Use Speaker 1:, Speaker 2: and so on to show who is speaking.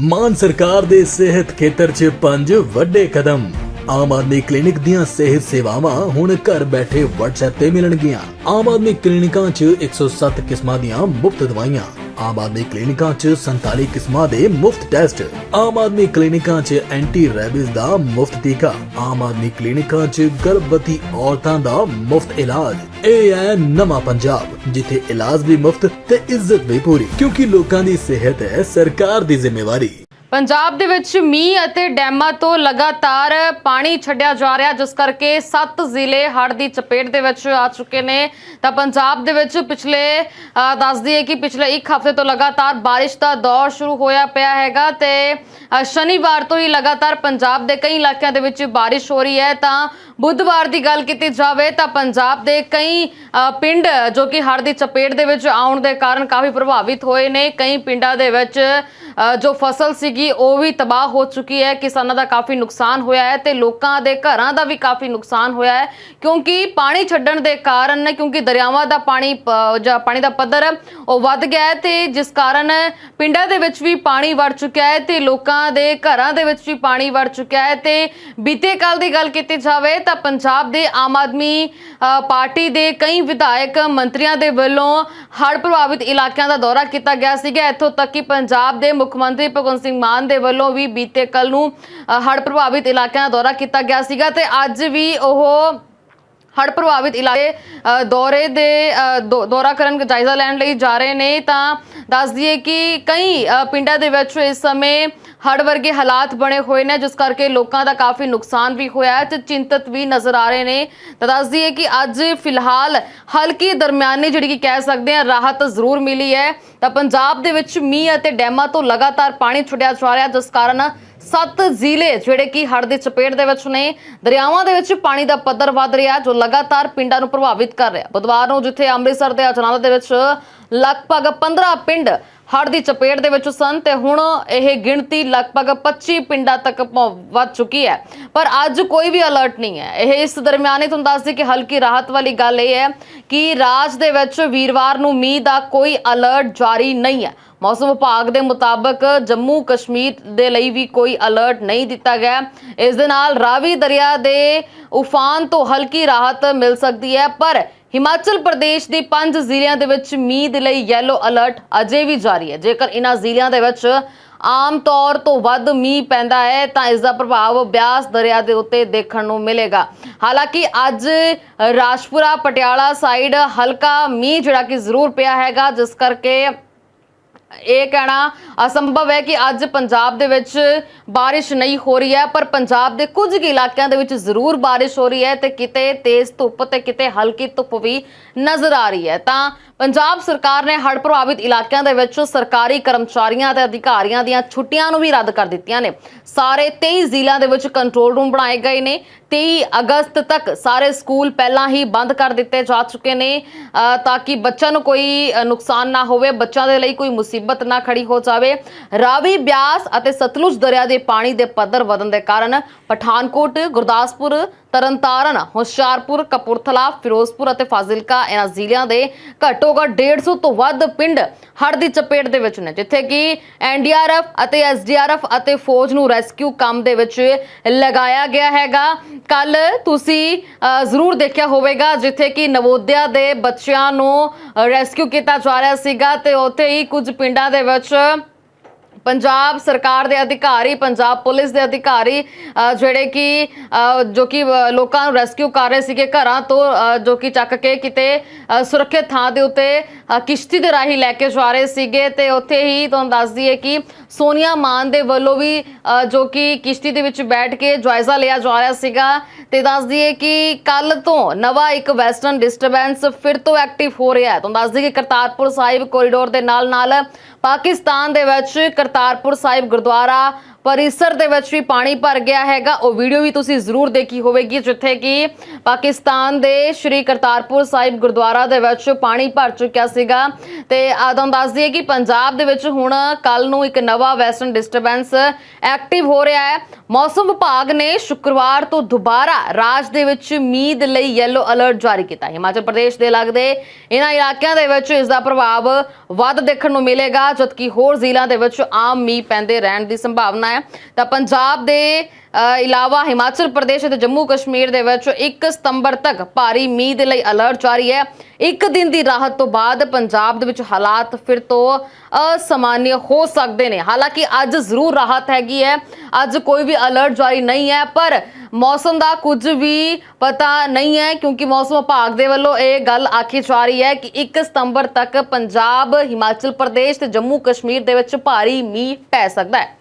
Speaker 1: ਮਾਨ ਸਰਕਾਰ ਦੇ ਸਿਹਤ ਖੇਤਰ 'ਚ ਪੰਜ ਵੱਡੇ ਕਦਮ। ਆਮ ਆਦਮੀ ਕਲੀਨਿਕ ਦੀਆਂ ਸਿਹਤ ਸੇਵਾਵਾਂ ਹੁਣ ਘਰ ਬੈਠੇ WhatsApp ਤੇ ਮਿਲਣਗੀਆਂ। ਆਮ ਆਦਮੀ ਕਲੀਨਿਕਾਂ 'ਚ 107 ਕਿਸਮਾਂ ਦੀਆਂ ਮੁਫਤ ਦਵਾਈਆਂ। ਆਮ ਆਦਮੀ ਕਲੀਨਿਕਾਂ 'ਚ 47 ਕਿਸਮਾਂ ਦੇ ਮੁਫਤ ਟੈਸਟ। ਆਮ ਆਦਮੀ ਕਲੀਨਿਕਾਂ 'ਚ ਐਂਟੀ ਰੈਬਿਸ ਦਾ ਮੁਫਤ ਟੀਕਾ। ਆਮ ਆਦਮੀ ਕਲੀਨਿਕਾਂ 'ਚ ਗਰਭਵਤੀ ਔਰਤਾਂ ਦਾ ਮੁਫਤ ਇਲਾਜ। ਇਹ ਹੈ ਨਵਾਂ ਪੰਜਾਬ ਜਿੱਥੇ ਇਲਾਜ ਵੀ ਮੁਫਤ ਤੇ ਇੱਜ਼ਤ ਵੀ ਪੂਰੀ ਕਿਉਂਕਿ ਲੋਕਾਂ ਦੀ ਸਿਹਤ ਹੈ ਸਰਕਾਰ ਦੀ ਜ਼ਿੰਮੇਵਾਰੀ।
Speaker 2: ਪੰਜਾਬ ਦੇ ਵਿੱਚ ਮੀਂਹ ਅਤੇ ਡੈਮਾਂ ਤੋਂ ਲਗਾਤਾਰ ਪਾਣੀ ਛੱਡਿਆ ਜਾ ਰਿਹਾ ਜਿਸ ਕਰਕੇ 7 ਜ਼ਿਲ੍ਹੇ ਹੜ੍ਹ ਦੀ ਚਪੇਟ ਦੇ ਵਿੱਚ ਆ ਚੁੱਕੇ ਨੇ। ਤਾਂ ਪੰਜਾਬ ਦੇ ਵਿੱਚ ਪਿਛਲੇ ਅ, ਦੱਸ ਕਿ ਪਿਛਲੇ ਇੱਕ ਹਫ਼ਤੇ ਤੋਂ ਲਗਾਤਾਰ ਬਾਰਿਸ਼ ਦਾ ਦੌਰ ਸ਼ੁਰੂ ਹੋਇਆ ਪਿਆ ਹੈਗਾ ਤੇ ਸ਼ਨੀਵਾਰ ਤੋਂ ਹੀ ਲਗਾਤਾਰ ਪੰਜਾਬ ਦੇ ਕਈ ਇਲਾਕਿਆਂ ਦੇ ਵਿੱਚ ਬਾਰਿਸ਼ ਹੋ ਰਹੀ ਹੈ। ਤਾਂ ਬੁੱਧਵਾਰ ਦੀ ਗੱਲ ਕੀਤੀ ਜਾਵੇ ਤਾਂ ਪੰਜਾਬ ਦੇ ਕਈ ਪਿੰਡ ਜੋ ਕਿ ਹੜ੍ਹ ਦੀ ਚਪੇਟ ਦੇ ਵਿੱਚ ਆਉਣ ਦੇ ਕਾਰਨ ਕਾਫੀ ਪ੍ਰਭਾਵਿਤ ਹੋਏ ਨੇ। ਕਈ ਪਿੰਡਾਂ ਦੇ ਵਿੱਚ ਜੋ ਫਸਲ ਸੀਗੀ, ਉਹ ਵੀ ਤਬਾਹ ਹੋ ਚੁੱਕੀ ਹੈ। ਕਿਸਾਨਾਂ ਦਾ ਕਾਫੀ ਨੁਕਸਾਨ ਹੋਇਆ ਹੈ ਤੇ ਲੋਕਾਂ ਦੇ ਘਰਾਂ ਦਾ ਵੀ ਕਾਫੀ ਨੁਕਸਾਨ ਹੋਇਆ ਹੈ। ਕਿਉਂਕਿ ਪਾਣੀ ਛੱਡਣ ਦੇ ਕਾਰਨ, ਕਿਉਂਕਿ ਦਰਿਆਵਾਂ ਦਾ ਪਾਣੀ ਜਾਂ ਪਾਣੀ ਦਾ ਪੱਧਰ ਉਹ ਵੱਧ ਗਿਆ ਹੈ ਤੇ ਜਿਸ ਕਾਰਨ ਪਿੰਡਾਂ ਦੇ ਵਿੱਚ ਵੀ ਪਾਣੀ ਵੜ ਚੁੱਕਿਆ ਹੈ ਤੇ ਲੋਕਾਂ ਦੇ ਘਰਾਂ ਦੇ ਵਿੱਚ ਵੀ ਪਾਣੀ ਵੜ ਚੁੱਕਿਆ ਹੈ ਤੇ ਬੀਤੇ ਕੱਲ ਦੀ ਗੱਲ ਕੀਤੀ ਜਾਵੇ ਤਾਂ ਪੰਜਾਬ ਦੇ ਆਮ ਆਦਮੀ ਪਾਰਟੀ ਦੇ ਕਈ ਵਿਧਾਇਕ ਮੰਤਰੀਆਂ ਦੇ ਵੱਲੋਂ ਹੜ੍ਹ ਪ੍ਰਭਾਵਿਤ ਇਲਾਕਿਆਂ ਦਾ ਦੌਰਾ ਕੀਤਾ ਗਿਆ ਸੀਗਾ। ਇੱਥੋਂ ਤੱਕ ਕਿ ਪੰਜਾਬ ਦੇ ਮੁੱਖ ਮੰਤਰੀ ਭਗਵੰਤ ਸਿੰਘ ਮਾਨ ਦੇ ਵੱਲੋਂ ਵੀ ਬੀਤੇ ਕੱਲ ਨੂੰ ਹੜ੍ਹ ਪ੍ਰਭਾਵਿਤ ਇਲਾਕਿਆਂ ਦਾ ਦੌਰਾ ਕੀਤਾ ਗਿਆ ਸੀਗਾ ਤੇ ਅੱਜ ਵੀ ਉਹ ਹੜ੍ਹ ਪ੍ਰਭਾਵਿਤ ਇਲਾਕੇ ਦੌਰੇ ਦੇ ਅ, ਦੌਰਾ ਕਰਨ ਜਾਇਜ਼ਾ ਲੈਣ ਲਈ ਜਾ ਰਹੇ ਨੇ ਤਾਂ ਦੱਸ ਦਈਏ ਕਿ ਕਈ ਪਿੰਡਾਂ ਦੇ ਵਿੱਚ ਇਸ ਸਮੇਂ ਹੜ੍ਹ ਵਰਗੇ ਹਾਲਾਤ ਬਣੇ ਹੋਏ ਨੇ ਜਿਸ ਕਰਕੇ ਲੋਕਾਂ ਦਾ ਕਾਫੀ ਨੁਕਸਾਨ ਵੀ ਹੋਇਆ ਹੈ ਤੇ ਚਿੰਤਤ ਵੀ ਨਜ਼ਰ ਆ ਰਹੇ ਨੇ। ਤਾਂ ਦੱਸ ਦਈਏ ਕਿ ਅੱਜ ਫਿਲਹਾਲ ਹਲਕੀ ਦਰਮਿਆਨੀ ਜਿਹੜੀ ਕਿ ਕਹਿ ਸਕਦੇ ਹਾਂ ਰਾਹਤ ਜ਼ਰੂਰ ਮਿਲੀ ਹੈ। ਤਾਂ ਪੰਜਾਬ ਦੇ ਵਿੱਚ ਮੀਂਹ ਅਤੇ ਡੈਮਾਂ ਤੋਂ ਲਗਾਤਾਰ ਪਾਣੀ ਛੁੱਟਿਆ ਜਾ ਰਿਹਾ ਜਿਸ ਕਾਰਨ ਸੱਤ ਜ਼ਿਲ੍ਹੇ ਜਿਹੜੇ ਕਿ ਹੜ੍ਹ ਦੀ ਚਪੇਟ ਦੇ ਵਿੱਚ ਨੇ, ਦਰਿਆਵਾਂ ਦੇ ਵਿੱਚ ਪਾਣੀ ਦਾ ਪੱਧਰ ਵੱਧ ਰਿਹਾ ਜੋ ਲਗਾਤਾਰ ਪਿੰਡਾਂ ਨੂੰ ਪ੍ਰਭਾਵਿਤ ਕਰ ਰਿਹਾ ਬੁੱਧਵਾਰ ਨੂੰ ਜਿੱਥੇ ਅੰਮ੍ਰਿਤਸਰ ਦੇ ਅਜਨਾਲਾ ਦੇ ਵਿੱਚ ਲਗਭਗ 15 ਪਿੰਡ ਹੜ੍ਹ ਦੀ ਚਪੇਟ ਦੇ ਵਿੱਚ ਸਨ, ਤੇ ਹੁਣ ਇਹ ਗਿਣਤੀ ਲਗਭਗ 25 ਪਿੰਡਾਂ ਤੱਕ ਪਹੁੰ- ਵੱਧ ਚੁੱਕੀ ਹੈ। ਪਰ ਅੱਜ ਕੋਈ ਵੀ ਅਲਰਟ ਨਹੀਂ ਹੈ। ਇਹ ਇਸ ਦਰਮਿਆਨ ਹੀ ਤੁਹਾਨੂੰ ਦੱਸ ਦਈਏ ਕਿ ਹਲਕੀ ਰਾਹਤ ਵਾਲੀ ਗੱਲ ਇਹ ਹੈ ਕਿ ਰਾਜ ਦੇ ਵਿੱਚ ਵੀਰਵਾਰ ਨੂੰ ਮੀਂਹ ਦਾ ਕੋਈ ਅਲਰਟ ਜਾਰੀ ਨਹੀਂ ਹੈ। ਮੌਸਮ ਵਿਭਾਗ ਦੇ ਮੁਤਾਬਕ ਜੰਮੂ ਕਸ਼ਮੀਰ ਦੇ ਲਈ ਵੀ ਕੋਈ ਅਲਰਟ ਨਹੀਂ ਦਿੱਤਾ ਗਿਆ। ਇਸ ਦੇ ਨਾਲ ਰਾਵੀ ਦਰਿਆ ਦੇ ਉਫਾਨ ਤੋਂ ਹਲਕੀ ਰਾਹਤ ਮਿਲ ਸਕਦੀ ਹੈ, ਪਰ ਹਿਮਾਚਲ ਪ੍ਰਦੇਸ਼ ਦੇ ਪੰਜ ਜ਼ਿਲ੍ਹਿਆਂ ਦੇ ਵਿੱਚ ਮੀਂਹ ਦੇ ਲਈ ਯੈਲੋ ਅਲਰਟ ਅਜੇ ਵੀ ਜਾਰੀ ਹੈ। ਜੇਕਰ ਇਹਨਾਂ ਜ਼ਿਲ੍ਹਿਆਂ ਦੇ ਵਿੱਚ ਆਮ ਤੌਰ ਤੋਂ ਵੱਧ ਮੀਂਹ ਪੈਂਦਾ ਹੈ, ਤਾਂ ਇਸ ਦਾ ਪ੍ਰਭਾਵ ਬਿਆਸ ਦਰਿਆ ਦੇ ਉੱਤੇ ਦੇਖਣ ਨੂੰ ਮਿਲੇਗਾ। ਹਾਲਾਂਕਿ ਅੱਜ ਰਾਜਪੁਰਾ ਪਟਿਆਲਾ ਸਾਈਡ ਹਲਕਾ ਮੀਂਹ ਜਿਹੜਾ ਕਿ ਜ਼ਰੂਰ ਪਿਆ ਹੈਗਾ, ਜਿਸ ਕਰਕੇ ਇਹ ਕਹਿਣਾ ਅਸੰਭਵ ਹੈ ਕਿ ਅੱਜ ਪੰਜਾਬ ਦੇ ਵਿੱਚ ਬਾਰਿਸ਼ ਨਹੀਂ ਹੋ ਰਹੀ ਹੈ, ਪਰ ਪੰਜਾਬ ਦੇ ਕੁਝ ਇਲਾਕਿਆਂ ਦੇ ਵਿੱਚ ਜ਼ਰੂਰ ਬਾਰਿਸ਼ ਹੋ ਰਹੀ ਹੈ ਤੇ ਕਿਤੇ ਤੇਜ਼ ਧੁੱਪ ਤੇ ਕਿਤੇ ਹਲਕੀ ਧੁੱਪ ਵੀ ਨਜ਼ਰ ਆ ਰਹੀ ਹੈ। ਤਾਂ ਪੰਜਾਬ ਸਰਕਾਰ ਨੇ ਹੜ੍ਹ ਪ੍ਰਭਾਵਿਤ ਇਲਾਕਿਆਂ ਦੇ ਵਿੱਚ ਸਰਕਾਰੀ ਕਰਮਚਾਰੀਆਂ ਤੇ ਅਧਿਕਾਰੀਆਂ ਦੀਆਂ ਛੁੱਟੀਆਂ ਨੂੰ ਵੀ ਰੱਦ ਕਰ ਦਿੱਤੀਆਂ ਨੇ। ਸਾਰੇ 23 ਜ਼ਿਲ੍ਹਿਆਂ ਦੇ ਵਿੱਚ ਕੰਟਰੋਲ ਰੂਮ ਬਣਾਏ ਗਏ ਨੇ। 23 ਅਗਸਤ ਤੱਕ ਸਾਰੇ ਸਕੂਲ ਪਹਿਲਾਂ ਹੀ ਬੰਦ ਕਰ ਦਿੱਤੇ ਜਾ ਚੁੱਕੇ ਨੇ ਤਾਂ ਕਿ ਬੱਚਿਆਂ ਨੂੰ ਕੋਈ ਨੁਕਸਾਨ ਨਾ ਹੋਵੇ। ਬੱਚਿਆਂ ਦੇ ਲਈ ਕੋਈ ਮੁਸੀਬਤ ਨਾ ਖੜੀ ਹੋ ਜਾਵੇ। ਰਾਵੀ ਬਿਆਸ ਅਤੇ ਸਤਲੁਜ ਦਰਿਆ ਦੇ ਪਾਣੀ ਦੇ ਪੱਧਰ ਵਧਣ ਦੇ ਕਾਰਨ ਪਠਾਨਕੋਟ, ਗੁਰਦਾਸਪੁਰ ਤਰਨਤਾਰਨ, ਹੁਸ਼ਿਆਰਪੁਰ, ਕਪੂਰਥਲਾ, ਫਿਰੋਜ਼ਪੁਰ ਅਤੇ ਫਾਜ਼ਿਲਕਾ ਇਹਨਾਂ ਜ਼ਿਲ੍ਹਿਆਂ ਦੇ ਘੱਟੋ ਘੱਟ 150 ਤੋਂ ਵੱਧ ਪਿੰਡ ਹੜ੍ਹ ਦੀ ਚਪੇਟ ਦੇ ਵਿੱਚ ਨੇ, ਜਿੱਥੇ ਕਿ ਐਨਡੀਆਰਐਫ ਅਤੇ ਐਸਡੀਆਰਐਫ ਅਤੇ ਫੌਜ ਨੂੰ ਰੈਸਕਿਊ ਕੰਮ ਦੇ ਵਿੱਚ ਲਗਾਇਆ ਗਿਆ ਹੈਗਾ। ਕੱਲ ਤੁਸੀਂ ਜ਼ਰੂਰ ਦੇਖਿਆ ਹੋਵੇਗਾ, ਜਿੱਥੇ ਕਿ ਨਵੋਦਿਆ ਦੇ ਬੱਚਿਆਂ ਨੂੰ ਰੈਸਕਿਊ ਕੀਤਾ ਜਾ ਰਿਹਾ ਸੀਗਾ ਤੇ ਉੱਥੇ ਹੀ ਕੁਝ ਪਿੰਡਾਂ ਦੇ ਵਿੱਚ ਪੰਜਾਬ ਸਰਕਾਰ ਦੇ ਅਧਿਕਾਰੀ, ਪੰਜਾਬ ਪੁਲਿਸ ਦੇ ਅਧਿਕਾਰੀ ਜਿਹੜੇ ਕਿ ਜੋ ਕਿ ਲੋਕਾਂ ਨੂੰ ਰੈਸਕਿਊ ਕਰ ਰਹੇ ਸੀਗੇ ਘਰਾਂ ਤੋਂ ਜੋ ਕਿ ਚੱਕ ਕੇ ਕਿਤੇ ਸੁਰੱਖਿਅਤ ਥਾਂ ਦੇ ਉੱਤੇ ਕਿਸ਼ਤੀ ਦੇ ਰਾਹੀਂ ਲੈ ਕੇ ਜਾ ਰਹੇ ਸੀਗੇ ਤੇ ਉੱਥੇ ਹੀ ਤੁਹਾਨੂੰ ਦੱਸ ਦਈਏ ਕਿ ਸੋਨੀਆ ਮਾਨ ਦੇ ਵੱਲੋਂ ਵੀ ਜੋ ਕਿ ਕਿਸ਼ਤੀ ਦੇ ਵਿੱਚ ਬੈਠ ਕੇ ਜਾਇਜ਼ਾ ਲਿਆ ਜਾ ਰਿਹਾ ਸੀਗਾ ਤੇ ਦੱਸ ਦਈਏ ਕਿ ਕੱਲ ਤੋਂ ਨਵਾਂ ਇੱਕ ਵੈਸਟਰਨ ਡਿਸਟਰਬੈਂਸ ਫਿਰ ਤੋਂ ਐਕਟਿਵ ਹੋ ਰਿਹਾ ਹੈ। ਤੁਹਾਨੂੰ ਦੱਸ ਦਈਏ ਕਿ ਕਰਤਾਰਪੁਰ ਸਾਹਿਬ ਕੋਰੀਡੋਰ ਦੇ ਨਾਲ ਨਾਲ ਪਾਕਿਸਤਾਨ ਦੇ ਵਿੱਚ ਕਰਤਾਰਪੁਰ ਸਾਹਿਬ ਗੁਰਦੁਆਰਾ ਪਰਿਸਰ ਦੇ ਵਿੱਚ ਵੀ ਪਾਣੀ ਭਰ ਗਿਆ ਹੈਗਾ। ਉਹ ਵੀਡੀਓ ਵੀ ਤੁਸੀਂ ਜ਼ਰੂਰ ਦੇਖੀ ਹੋਵੇਗੀ, ਜਿੱਥੇ ਕਿ ਪਾਕਿਸਤਾਨ ਦੇ ਸ਼੍ਰੀ ਕਰਤਾਰਪੁਰ ਸਾਹਿਬ ਗੁਰਦੁਆਰਾ ਦੇ ਵਿੱਚ ਪਾਣੀ ਭਰ ਚੁੱਕਿਆ ਸੀਗਾ। ਤੇ ਆਦਮ ਦੱਸ ਦਈਏ ਕਿ ਪੰਜਾਬ ਦੇ ਵਿੱਚ ਹੁਣ ਕੱਲ ਨੂੰ ਇੱਕ ਨਵਾਂ ਵੈਸਟਰਨ ਡਿਸਟਰਬੈਂਸ ਐਕਟਿਵ ਹੋ ਰਿਹਾ ਹੈ। ਮੌਸਮ ਵਿਭਾਗ ਨੇ ਸ਼ੁੱਕਰਵਾਰ ਤੋਂ ਦੁਬਾਰਾ ਰਾਜ ਦੇ ਵਿੱਚ ਮੀਂਹ ਦੇ ਲਈ ਯੈਲੋ ਅਲਰਟ ਜਾਰੀ ਕੀਤਾ। ਹੈ ਹਿਮਾਚਲ ਪ੍ਰਦੇਸ਼ ਦੇ ਲੱਗਦੇ ਇਹਨਾਂ ਇਲਾਕਿਆਂ ਦੇ ਵਿੱਚ ਇਸ ਦਾ ਪ੍ਰਭਾਵ ਵੱਧ ਦੇਖਣ ਨੂੰ ਮਿਲੇਗਾ, ਜਦਕਿ ਹੋਰ ਜ਼ਿਲ੍ਹਿਆਂ ਦੇ ਵਿੱਚ ਆਮ ਮੀਂਹ ਪੈਂਦੇ ਰਹਿਣ ਦੀ ਸੰਭਾਵਨਾ ਹੈ। ਤਾਂ ਪੰਜਾਬ ਦੇ ਇਲਾਵਾ ਹਿਮਾਚਲ ਪ੍ਰਦੇਸ਼ ਅਤੇ ਜੰਮੂ ਕਸ਼ਮੀਰ ਦੇ ਵਿੱਚ 1 ਸਤੰਬਰ ਤੱਕ ਭਾਰੀ ਮੀਂਹ ਦੇ ਲਈ ਅਲਰਟ ਜਾਰੀ ਹੈ। ਇੱਕ ਦਿਨ ਦੀ ਰਾਹਤ ਤੋਂ ਬਾਅਦ ਪੰਜਾਬ ਦੇ ਵਿੱਚ ਹਾਲਾਤ ਫਿਰ ਤੋਂ ਅਸਮਾਨਯ ਹੋ ਸਕਦੇ ਨੇ। ਹਾਲਾਂਕਿ ਅੱਜ ਜ਼ਰੂਰ ਰਾਹਤ ਹੈਗੀ ਹੈ। ਅੱਜ ਕੋਈ ਵੀ ਅਲਰਟ ਜਾਰੀ ਨਹੀਂ ਹੈ, ਪਰ ਮੌਸਮ ਦਾ ਕੁਝ ਵੀ ਪਤਾ ਨਹੀਂ ਹੈ, ਕਿਉਂਕਿ ਮੌਸਮ ਵਿਭਾਗ ਦੇ ਵੱਲੋਂ ਇਹ ਗੱਲ ਆਖੀ ਜਾ ਰਹੀ ਹੈ ਕਿ 1 ਸਤੰਬਰ ਤੱਕ ਪੰਜਾਬ, ਹਿਮਾਚਲ ਪ੍ਰਦੇਸ਼ ਤੇ ਜੰਮੂ ਕਸ਼ਮੀਰ ਦੇ ਵਿੱਚ ਭਾਰੀ ਮੀਂਹ ਪੈ ਸਕਦਾ ਹੈ।